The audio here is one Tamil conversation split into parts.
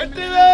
పెట్టివే.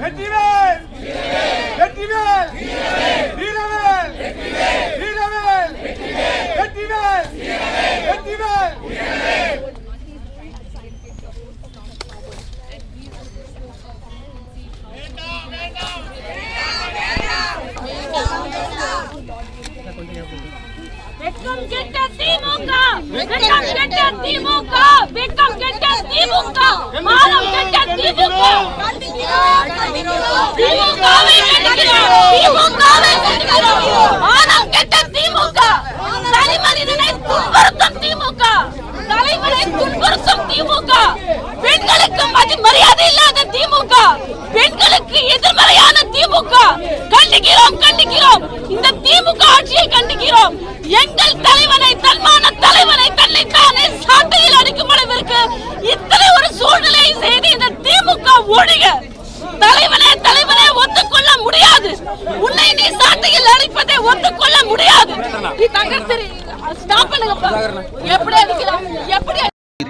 வெற்றிவேல் வெற்றிவேல் வீரவேல் வீரவேல் வெற்றிவேல் வெற்றிவேல் வெட்கம் கெட்ட திமுக வெட்கம் கெட்ட திமுக வெட்கம் உன்னை நீ சாட்டையில் அழைப்பதை ஒத்துக்கொள்ள முடியாது. நீ ஸ்டாப் எப்படி அடிக்கலாம் எப்படி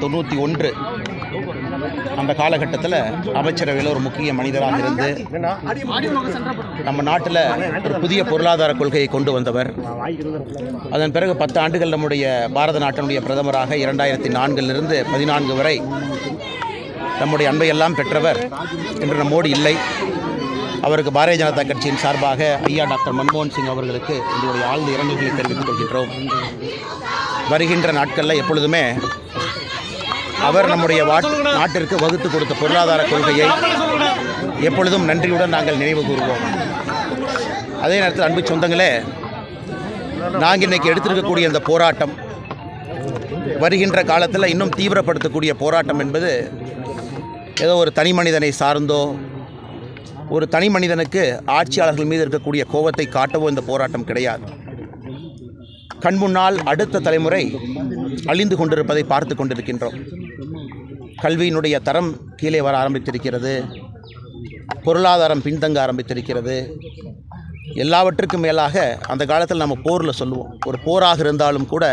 தொண்ணூற்றி ஒன்று. அந்த காலகட்டத்தில் அமைச்சரவையில் ஒரு முக்கிய மனிதராக இருந்து நம்ம நாட்டில் ஒரு புதிய பொருளாதார கொள்கையை கொண்டு வந்தவர். அதன் பிறகு பத்து ஆண்டுகள் நம்முடைய பாரத நாட்டினுடைய பிரதமராக இரண்டாயிரத்தி நான்கிலிருந்து பதினான்கு வரை நம்முடைய அன்பையெல்லாம் பெற்றவர் என்று நம்மோடு இல்லை. அவருக்கு பாரதிய ஜனதா கட்சியின் சார்பாக ஐயா டாக்டர் மன்மோகன் சிங் அவர்களுக்கு எங்களுடைய ஆழ்ந்த இரங்கல்களை தெரிவித்துக் கொள்கின்றோம். வருகின்ற நாட்களில் எப்பொழுதுமே அவர் நம்முடைய வாட்- நாட்டிற்கு வகுத்து கொடுத்த பொருளாதார கொள்கையை எப்பொழுதும் நன்றியுடன் நாங்கள் நினைவு கூறுவோம். அதே நேரத்தில் அன்பு சொந்தங்களே நாங்கள் இன்னைக்கு எடுத்திருக்கக்கூடிய இந்த போராட்டம் வருகின்ற காலத்தில் இன்னும் தீவிரப்படுத்தக்கூடிய போராட்டம் என்பது ஏதோ ஒரு தனி மனிதனை சார்ந்தோ ஒரு தனி மனிதனுக்கு ஆட்சியாளர்கள் மீது இருக்கக்கூடிய கோபத்தை காட்டவோ இந்த போராட்டம் கிடையாது. கண் முன்னால் அடுத்த தலைமுறை அழிந்து கொண்டிருப்பதை பார்த்து கொண்டிருக்கின்றோம். கல்வியினுடைய தரம் கீழே வர ஆரம்பித்திருக்கிறது. பொருளாதாரம் பின்தங்க ஆரம்பித்திருக்கிறது. எல்லாவற்றுக்கும் மேலாக அந்த காலத்தில் நம்ம போரில் சொல்லுவோம். ஒரு போராக இருந்தாலும் கூட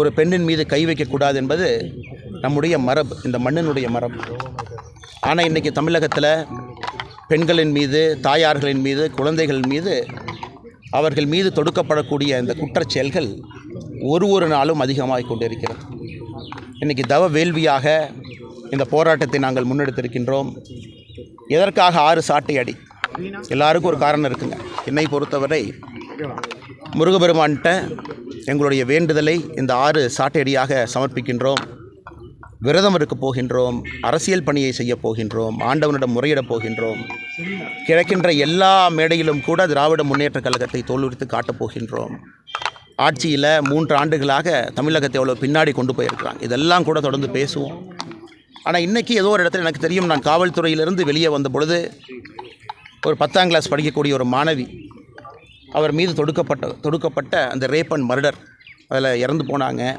ஒரு பெண்ணின் மீது கை வைக்கக்கூடாது என்பது நம்முடைய மரபு இந்த மண்ணினுடைய மரபு. ஆனால் இன்றைக்கி தமிழகத்தில் பெண்களின் மீது தாயார்களின் மீது குழந்தைகள் மீது அவர்கள் மீது தொடுக்கப்படக்கூடிய இந்த குற்றச்செயல்கள் ஒரு ஒரு நாளும் அதிகமாகிக் கொண்டிருக்கிறது. இன்றைக்கி தவ வேள்வியாக இந்த போராட்டத்தை நாங்கள் முன்னெடுத்திருக்கின்றோம். எதற்காக ஆறு சாட்டை அடி? எல்லாருக்கும் ஒரு காரணம் இருக்குங்க. என்னை பொறுத்தவரை முருகபெருமான்கிட்ட எங்களுடைய வேண்டுதலை இந்த ஆறு சாட்டையடியாக சமர்ப்பிக்கின்றோம். விரதம் இருக்க போகின்றோம் அரசியல் பணியை செய்ய போகின்றோம் ஆண்டவனிடம் முறையிடப் போகின்றோம். கிடைக்கின்ற எல்லா மேடையிலும் கூட திராவிட முன்னேற்றக் கழகத்தை தோல்வித்து காட்டப் போகின்றோம். ஆட்சியில் மூன்று ஆண்டுகளாக தமிழகத்தை எவ்வளோ பின்னாடி கொண்டு போயிருக்கிறாங்க. இதெல்லாம் கூட தொடர்ந்து பேசுவோம். ஆனால் இன்றைக்கி ஏதோ ஒரு இடத்துல எனக்கு தெரியும் நான் காவல்துறையிலிருந்து வெளியே வந்த பொழுது ஒரு பத்தாம் கிளாஸ் படிக்கக்கூடிய ஒரு மாணவி அவர் மீது தொடுக்கப்பட்ட தொடுக்கப்பட்ட அந்த ரேப் அண்ட் மர்டர் அதில் இறந்து போனாங்க.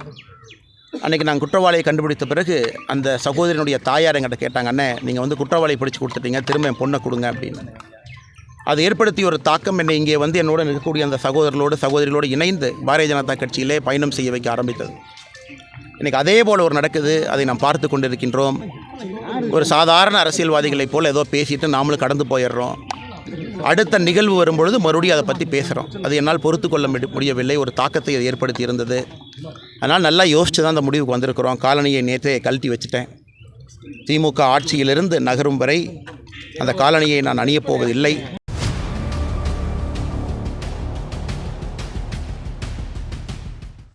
அன்றைக்கி நாங்கள் குற்றவாளியை கண்டுபிடித்த பிறகு அந்த சகோதரனுடைய தாயார் எங்கிட்ட கேட்டாங்க நீங்கள் வந்து குற்றவாளியை பிடிச்சி கொடுத்துட்டீங்க திரும்ப என் பொண்ணை கொடுங்க அப்படின்னு. அது ஏற்படுத்திய ஒரு தாக்கம் என்னை இங்கே வந்து என்னோட இருக்கக்கூடிய அந்த சகோதரர்களோடு சகோதரிகளோடு இணைந்து பாரதிய ஜனதா கட்சியிலே பயணம் செய்ய வைக்க ஆரம்பித்தது. இன்றைக்கி அதே போல் ஒரு நடக்குது அதை நாம் பார்த்து கொண்டிருக்கின்றோம். ஒரு சாதாரண அரசியல்வாதிகளைப் போல் ஏதோ பேசிட்டு நாமளும் கடந்து போயிடுறோம். அடுத்த நிகழ்வு வரும்பொழுது மறுபடியும் அதை பற்றி பேசுகிறோம் அது என்னால் பொறுத்து கொள்ள முடியவில்லை. ஒரு தாக்கத்தை அது ஏற்படுத்தி இருந்தது. அதனால் நல்லா யோசித்து தான் அந்த முடிவுக்கு வந்திருக்கிறோம். காலனியை நேற்றே கழட்டி வச்சுட்டேன். திமுக ஆட்சியிலிருந்து நகரும் வரை அந்த காலனியை நான் அணியப் போவதில்லை.